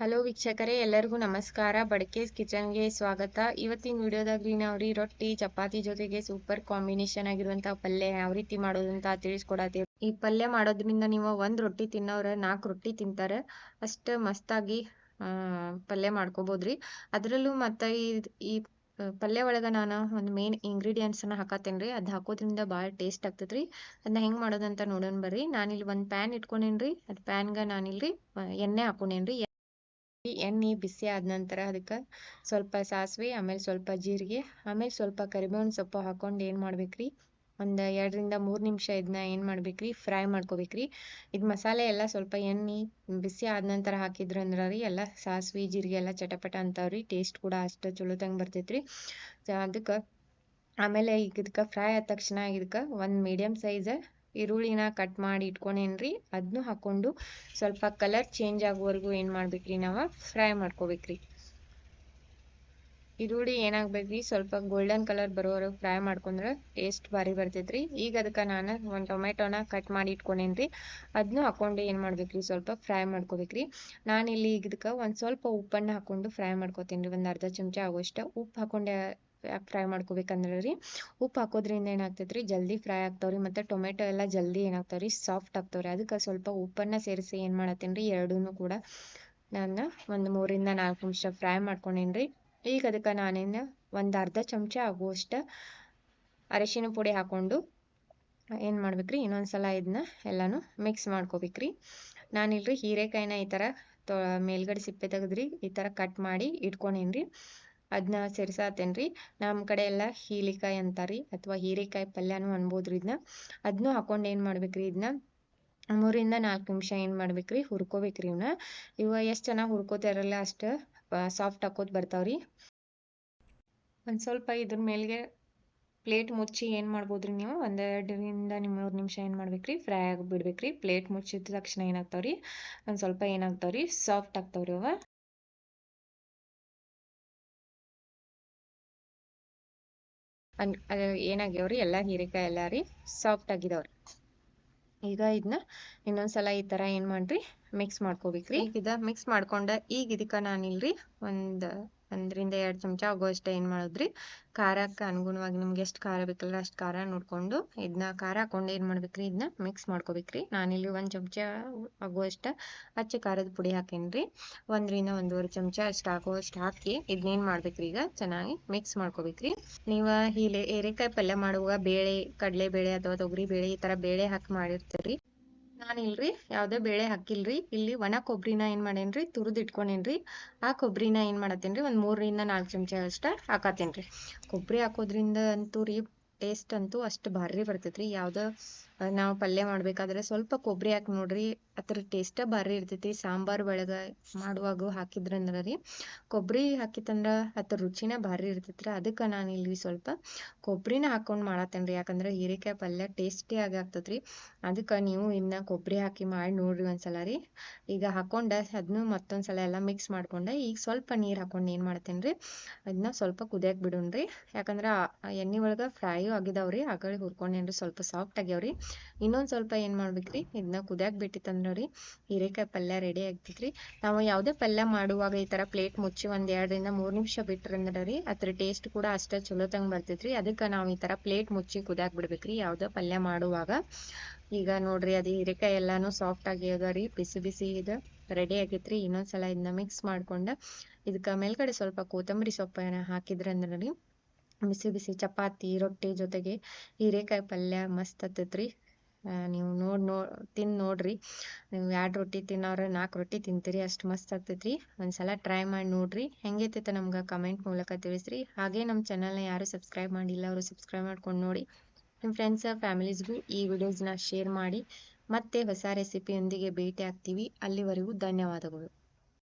Hello ವೀಕ್ಷಕರೇ, ಎಲ್ಲರಿಗೂ ನಮಸ್ಕಾರ. ಬಡಕೇಸ್ ಕಿಚನ್ಗೆ ಸ್ವಾಗತ. ಇವತ್ತಿನ ವಿಡಿಯೋದಾಗ ರೀ ರೊಟ್ಟಿ, ಚಪಾತಿ ಜೊತೆಗೆ ಸೂಪರ್ ಕಾಂಬಿನೇಷನ್ ಆಗಿರುವಂತ ಪಲ್ಯ ಯಾವ ರೀತಿ ಮಾಡೋದಂತ ತಿಳಿಸ್ಕೊಡತ್ತೀವಿ. ಈ ಪಲ್ಯ ಮಾಡೋದ್ರಿಂದ ನೀವು ಒಂದ್ ರೊಟ್ಟಿ ತಿನ್ನೋರ ನಾಲ್ಕು ರೊಟ್ಟಿ ತಿಂತಾರೆ. ಅಷ್ಟ ಮಸ್ತಾಗಿ ಪಲ್ಯ ಮಾಡ್ಕೋಬೋದ್ರಿ. ಅದರಲ್ಲೂ ಮತ್ತ ಈ ಈ ಪಲ್ಯ ಒಳಗ ನಾನು ಒಂದು ಮೇನ್ ಇಂಗ್ರೀಡಿಯೆಂಟ್ಸ್ ಅನ್ನ ಹಾಕತ್ತೇನ್ರಿ. ಅದ್ ಹಾಕೋದ್ರಿಂದ ಭಾಳ ಟೇಸ್ಟ್ ಆಗ್ತೈತ್ರಿ. ಅದನ್ನ ಹೆಂಗ್ ಮಾಡೋದಂತ ನೋಡೋಣ ಬರ್ರಿ. ನಾನಿಲ್ಲಿ ಒಂದ್ ಪ್ಯಾನ್ ಇಟ್ಕೊಂಡೇನ್ರಿ. ಅದ್ ಪ್ಯಾನ್ಗ ನಾನಿಲ್ರಿ ಎಣ್ಣೆ ಹಾಕೊಂಡೇನ್ರಿ. ಎಣ್ಣೆ ಬಿಸಿ ಆದ ನಂತರ ಅದಕ್ಕೆ ಸ್ವಲ್ಪ ಸಾಸಿವೆ, ಆಮೇಲೆ ಸ್ವಲ್ಪ ಜೀರಿಗೆ, ಆಮೇಲೆ ಸ್ವಲ್ಪ ಕರಿಬೇವಿನ ಸೊಪ್ಪು ಹಾಕೊಂಡು ಏನು ಮಾಡ್ಬೇಕ್ರಿ? ಒಂದು ಎರಡರಿಂದ ಮೂರು ನಿಮಿಷ ಇದನ್ನ ಏನು ಮಾಡ್ಬೇಕ್ರಿ? ಫ್ರೈ ಮಾಡ್ಕೋಬೇಕ್ರಿ. ಇದು ಮಸಾಲೆ ಎಲ್ಲ ಸ್ವಲ್ಪ ಎಣ್ಣೆ ಬಿಸಿ ಆದ ನಂತರ ಹಾಕಿದ್ರಂದ್ರ ರೀ ಎಲ್ಲ ಸಾಸಿವೆ, ಜೀರಿಗೆ ಎಲ್ಲ ಚಟಪಟ ಅಂತಾವ್ರಿ ಟೇಸ್ಟ್ ಕೂಡ ಅಷ್ಟು ಚಲೋತಂಗೆ ಬರ್ತೈತ್ರಿ. ಅದಕ್ಕೆ ಆಮೇಲೆ ಈಗ ಇದಕ್ಕೆ ಫ್ರೈ ಆದ ತಕ್ಷಣ ಇದಕ್ಕೆ ಒಂದು ಮೀಡಿಯಮ್ ಸೈಜ್ ಈರುಳ್ಳಿನ ಕಟ್ ಮಾಡಿ ಇಟ್ಕೊಂಡೇನ್ರಿ? ಅದನ್ನು ಹಾಕ್ಕೊಂಡು ಸ್ವಲ್ಪ ಕಲರ್ ಚೇಂಜ್ ಆಗುವವರೆಗೂ ಏನು ಮಾಡ್ಬೇಕ್ರಿ ನಾವು? ಫ್ರೈ ಮಾಡ್ಕೋಬೇಕ್ರಿ. ಈರುಳ್ಳಿ ಏನಾಗ್ಬೇಕ್ರಿ? ಸ್ವಲ್ಪ ಗೋಲ್ಡನ್ ಕಲರ್ ಬರೋವರೆಗೂ ಫ್ರೈ ಮಾಡ್ಕೊಂಡ್ರೆ ಟೇಸ್ಟ್ ಭಾರಿ ಬರ್ತೈತ್ರಿ. ಈಗ ಅದಕ್ಕೆ ನಾನು ಒಂದು ಟೊಮೆಟೊನ ಕಟ್ ಮಾಡಿ ಇಟ್ಕೊಂಡೇನ್ರಿ? ಅದನ್ನು ಹಾಕೊಂಡು ಏನು ಮಾಡ್ಬೇಕ್ರಿ? ಸ್ವಲ್ಪ ಫ್ರೈ ಮಾಡ್ಕೋಬೇಕ್ರಿ. ನಾನಿಲ್ಲಿ ಇದಕ್ಕೆ ಒಂದು ಸ್ವಲ್ಪ ಉಪ್ಪನ್ನು ಹಾಕೊಂಡು ಫ್ರೈ ಮಾಡ್ಕೋತೀನಿ ರೀ ಒಂದು ಅರ್ಧ ಚಮಚ ಆಗುವಷ್ಟು ಉಪ್ಪು ಹಾಕೊಂಡೆ ಫ್ರೈ ಮಾಡ್ಕೋಬೇಕಂದ್ರೆ ರೀ. ಉಪ್ಪು ಹಾಕೋದ್ರಿಂದ ಏನಾಗ್ತೈತ್ರಿ? ಜಲ್ದಿ ಫ್ರೈ ಆಗ್ತಾವ್ರಿ ಮತ್ತು ಟೊಮೆಟೊ ಎಲ್ಲ ಜಲ್ದಿ ಏನಾಗ್ತಾವ್ರಿ? ಸಾಫ್ಟ್ ಆಗ್ತಾವ್ರಿ. ಅದಕ್ಕೆ ಸ್ವಲ್ಪ ಉಪ್ಪನ್ನು ಸೇರಿಸಿ ಏನು ಮಾಡತ್ತೀನಿ ರೀ? ಎರಡೂ ಕೂಡ ನಾನು ಒಂದು ಮೂರಿಂದ ನಾಲ್ಕು ನಿಮಿಷ ಫ್ರೈ ಮಾಡ್ಕೊಂಡೇನಿ ಈಗ ಅದಕ್ಕೆ ನಾನೇನು ಒಂದು ಅರ್ಧ ಚಮಚ ಆಗುವಷ್ಟು ಅರಿಶಿನ ಪುಡಿ ಹಾಕ್ಕೊಂಡು ಏನು ಮಾಡ್ಬೇಕ್ರಿ? ಇನ್ನೊಂದ್ಸಲ ಇದನ್ನ ಎಲ್ಲಾನು ಮಿಕ್ಸ್ ಮಾಡ್ಕೋಬೇಕ್ರಿ. ನಾನಿಲ್ರಿ ಹೀರೆಕಾಯಿನ ಈ ಥರ ತೊ ಮೇಲ್ಗಡೆ ಸಿಪ್ಪೆ ತೆಗೆದ್ರಿ, ಈ ಥರ ಕಟ್ ಮಾಡಿ ಇಟ್ಕೊಂಡೇನ್ರಿ ಅದನ್ನ ಸೇರ್ಸಾತೇನ್ರಿ? ನಮ್ಮ ಕಡೆ ಎಲ್ಲ ಹೀಲಿಕಾಯಿ ಅಂತಾರಿ ಅಥವಾ ಹೀರೆಕಾಯಿ ಪಲ್ಯನೂ ಅನ್ಬೋದ್ರಿ ಇದನ್ನ ಅದನ್ನು ಹಾಕೊಂಡು ಏನು ಮಾಡ್ಬೇಕ್ರಿ ಇದನ್ನ ಮೂರಿಂದ ನಾಲ್ಕು ನಿಮಿಷ ಏನು ಮಾಡ್ಬೇಕ್ರಿ? ಹುರ್ಕೋಬೇಕ್ರಿ ಇವನ್ನ ಇವ ಎಷ್ಟು ಚೆನ್ನಾಗಿ ಹುರ್ಕೋತಾರಲ್ಲ ಅಷ್ಟು ಸಾಫ್ಟ್ ಹಾಕೋತ್ ಬರ್ತಾವ್ರಿ. ಒಂದು ಸ್ವಲ್ಪ ಇದ್ರ ಮೇಲ್ಗೆ ಪ್ಲೇಟ್ ಮುಚ್ಚಿ ಏನು ಮಾಡ್ಬೋದ್ರಿ ನೀವು? ಒಂದೆರಡರಿಂದ ಮೂರು ನಿಮಿಷ ಏನು ಮಾಡ್ಬೇಕ್ರಿ? ಫ್ರೈ ಆಗಿ ಬಿಡ್ಬೇಕ್ರಿ ಪ್ಲೇಟ್ ಮುಚ್ಚಿದ ತಕ್ಷಣ ಏನಾಗ್ತಾವ್ರಿ? ಒಂದು ಸ್ವಲ್ಪ ಏನಾಗ್ತಾವ್ರಿ? ಸಾಫ್ಟ್ ಆಗ್ತಾವ್ರಿ ಅವ. ಅನ್ ಏನಾಗ್ಯಾವ್ರಿ ಎಲ್ಲ ಹೀರೆಕಾಯಿ ಎಲ್ಲ ರೀ ಸಾಫ್ಟ್ ಆಗಿದಾವ್ರಿ. ಈಗ ಇದನ್ನ ಇನ್ನೊಂದ್ಸಲ ಈ ತರ ಏನ್ ಮಾಡ್ರಿ? ಮಿಕ್ಸ್ ಮಾಡ್ಕೋಬೇಕ್ರಿ. ಈಗ ಮಿಕ್ಸ್ ಮಾಡ್ಕೊಂಡ, ಈಗ ಇದಕ್ಕ ನಾನಿಲ್ರಿ, ಒಂದ್ ಒಂದರಿಂದ ಎರಡು ಚಮಚ ಆಗೋಷ್ಟೇ ಏನು ಮಾಡಿದ್ರಿ? ಖಾರಕ್ಕೆ ಅನುಗುಣವಾಗಿ ನಿಮ್ಗೆ ಎಷ್ಟು ಖಾರ ಬೇಕಲ್ಲ ಅಷ್ಟು ಖಾರ ನೋಡಿಕೊಂಡು ಇದನ್ನ ಖಾರ ಹಾಕೊಂಡು ಏನು ಮಾಡ್ಬೇಕ್ರಿ? ಇದನ್ನ ಮಿಕ್ಸ್ ಮಾಡ್ಕೋಬೇಕ್ರಿ. ನಾನಿಲ್ಲಿ ಒಂದು ಚಮಚ ಆಗುವಷ್ಟು ಅಚ್ಚ ಖಾರದ ಪುಡಿ ಹಾಕೇನ್ರಿ. ಒಂದರಿಂದ ಒಂದೂವರೆ ಚಮಚ ಅಷ್ಟು ಆಗುವಷ್ಟು ಹಾಕಿ ಇದನ್ನೇನು ಮಾಡ್ಬೇಕ್ರಿ ಈಗ ಚೆನ್ನಾಗಿ ಮಿಕ್ಸ್ ಮಾಡ್ಕೋಬೇಕ್ರಿ. ನೀವು ಹೀಲೆ ಹೀರೆಕಾಯಿ ಪಲ್ಯ ಮಾಡುವಾಗ ಬೇಳೆ ಕಡಲೆ ಬೇಳೆ ಅಥವಾ ತೊಗರಿ ಬೇಳೆ ಈ ಥರ ಬೇಳೆ ಹಾಕಿ ಮಾಡಿರ್ತೀರಿ. ನಾನಿಲ್ರಿ, ಯಾವುದೇ ಬೇಳೆ ಹಾಕಿಲ್ರಿ, ಇಲ್ಲಿ ಒಣ ಕೊಬ್ಬರಿನ ಏನು ಮಾಡೇನ್ರಿ ತುರಿದು ಇಟ್ಕೊಂಡೇನ್ರಿ ಆ ಕೊಬ್ಬರಿನ ಏನು ಮಾಡತ್ತೇನ್ರಿ, ಒಂದು ಮೂರರಿಂದ ನಾಲ್ಕು ಚಮಚ ಅಷ್ಟ ಹಾಕತ್ತೇನ್ರಿ. ಕೊಬ್ಬರಿ ಹಾಕೋದ್ರಿಂದ ಅಂತೂ ರೀ ಟೇಸ್ಟ್ ಅಂತೂ ಅಷ್ಟು ಭಾರಿ ಬರ್ತೈತ್ರಿ, ಯಾವ್ದೋ ನಾವು ಪಲ್ಯ ಮಾಡ್ಬೇಕಾದ್ರೆ ಸ್ವಲ್ಪ ಕೊಬ್ಬರಿ ಹಾಕಿ ನೋಡ್ರಿ. ಅದ್ರ ಟೇಸ್ಟ ಭಾರಿ ಇರ್ತೈತಿ. ಸಾಂಬಾರ್ ಒಳಗ ಮಾಡುವಾಗ ಹಾಕಿದ್ರಂದ್ರ ರೀ ಕೊಬ್ಬರಿ ಹಾಕಿತ್ತಂದ್ರ ಅದ್ರ ರುಚಿನ ಭಾರಿ ಇರ್ತೈತ್ರಿ. ಅದಕ್ಕ ನಾನು ಇಲ್ಲಿ ಸ್ವಲ್ಪ ಕೊಬ್ರಿನ ಹಾಕೊಂಡ್ ಮಾಡತ್ತೇನ್ರಿ ಯಾಕಂದ್ರೆ ಹೀರೆಕಾಯಿ ಪಲ್ಯ ಟೇಸ್ಟಿ ಆಗಿ ಆಗ್ತೇತ್ರಿ. ಅದಕ್ಕ ನೀವು ಇನ್ನ ಕೊಬ್ಬರಿ ಹಾಕಿ ಮಾಡಿ ನೋಡ್ರಿ ರೀ. ಈಗ ಹಾಕೊಂಡ ಅದನ್ನು ಮತ್ತೊಂದ್ಸಲ ಎಲ್ಲ ಮಿಕ್ಸ್ ಮಾಡ್ಕೊಂಡ ಈಗ ಸ್ವಲ್ಪ ನೀರ್ ಹಾಕೊಂಡ್ ಏನ್ ಮಾಡ್ತೇನ್ರಿ ಅದನ್ನ ಸ್ವಲ್ಪ ಕುದಿಯಕ್ ಬಿಡೋಣ್ರಿ ಯಾಕಂದ್ರ ಎಣ್ಣೆ ಒಳಗ ಫ್ರೈಯು ಆಗಿದಾವ್ರಿ ಆಗಲೇ ಹುರ್ಕೊಂಡೇನ್ರಿ ಸ್ವಲ್ಪ ಸಾಫ್ಟ್ ಆಗ್ಯಾವ್ರಿ ಇನ್ನೊಂದ್ ಸ್ವಲ್ಪ ಏನ್ ಮಾಡ್ಬೇಕ್ರಿ? ಇದನ್ನ ಕುದಿಯಾಕ್ ಬಿಟ್ಟಿತ್ತಂದ್ರ ನೋಡಿ. ಹೀರೆಕಾಯಿ ಪಲ್ಯ ರೆಡಿ ಆಗ್ತೈತ್ರಿ. ನಾವು ಯಾವ್ದೇ ಪಲ್ಯ ಮಾಡುವಾಗ ಈ ತರ ಪ್ಲೇಟ್ ಮುಚ್ಚಿ ಒಂದ್ ಎರಡರಿಂದ ಮೂರ್ ನಿಮಿಷ ಬಿಟ್ರಂದ್ರ ರೀ ಅದ್ರ ಟೇಸ್ಟ್ ಕೂಡ ಅಷ್ಟ ಚಲೋತಂಗ್ ಬರ್ತೈತ್ರಿ. ಅದಕ್ಕ ನಾವು ಈ ತರ ಪ್ಲೇಟ್ ಮುಚ್ಚಿ ಕುದಿಯಾಕ್ ಬಿಡ್ಬೇಕ್ರಿ ಯಾವುದೇ ಪಲ್ಯ ಮಾಡುವಾಗ. ಈಗ ನೋಡ್ರಿ ಅದು ಹೀರೆಕಾಯಿ ಎಲ್ಲಾನು ಸಾಫ್ಟ್ ಆಗಿ ಅದ ರೀ. ಬಿಸಿ ಬಿಸಿ ಇದು ರೆಡಿ ಆಗೈತ್ರಿ. ಇನ್ನೊಂದ್ಸಲ ಇದನ್ನ ಮಿಕ್ಸ್ ಮಾಡ್ಕೊಂಡ ಇದಕ್ಕ ಮೇಲ್ಗಡೆ ಸ್ವಲ್ಪ ಕೊತ್ತಂಬರಿ ಸೊಪ್ಪನ್ನ ಹಾಕಿದ್ರಂದ್ರ ರೀ ಬಿಸಿ ಬಿಸಿ ಚಪಾತಿ, ರೊಟ್ಟಿ ಜೊತೆಗೆ ಹೀರೆಕಾಯಿ ಪಲ್ಯ ಮಸ್ತ್ ಹತ್ತೈತ್ರಿ ನೀವು ನೋಡ್, ನೋ ತಿಂದು ನೋಡ್ರಿ. ನೀವು ಎರಡು ರೊಟ್ಟಿ ತಿನ್ನೋರು ನಾಲ್ಕು ರೊಟ್ಟಿ ತಿಂತೀರಿ, ಅಷ್ಟು ಮಸ್ತ್ ಆಗ್ತೈತ್ರಿ ಒಂದ್ಸಲ ಟ್ರೈ ಮಾಡಿ ನೋಡ್ರಿ. ಹೆಂಗೈತೈತೆ ನಮ್ಗೆ ಕಮೆಂಟ್ ಮೂಲಕ ತಿಳಿಸ್ರಿ. ಹಾಗೆ ನಮ್ಮ ಚಾನಲ್ನ ಯಾರು ಸಬ್ಸ್ಕ್ರೈಬ್ ಮಾಡಿಲ್ಲ, ಅವರು ಸಬ್ಸ್ಕ್ರೈಬ್ ಮಾಡ್ಕೊಂಡು ನೋಡಿ. ನಿಮ್ಮ ಫ್ರೆಂಡ್ಸ್ ಫ್ಯಾಮಿಲೀಸ್ಗೂ ಈ ವಿಡಿಯೋಸ್ನ ಶೇರ್ ಮಾಡಿ. ಮತ್ತೆ ಹೊಸ ರೆಸಿಪಿಯೊಂದಿಗೆ ಭೇಟಿ ಆಗ್ತೀವಿ. ಅಲ್ಲಿವರೆಗೂ ಧನ್ಯವಾದಗಳು.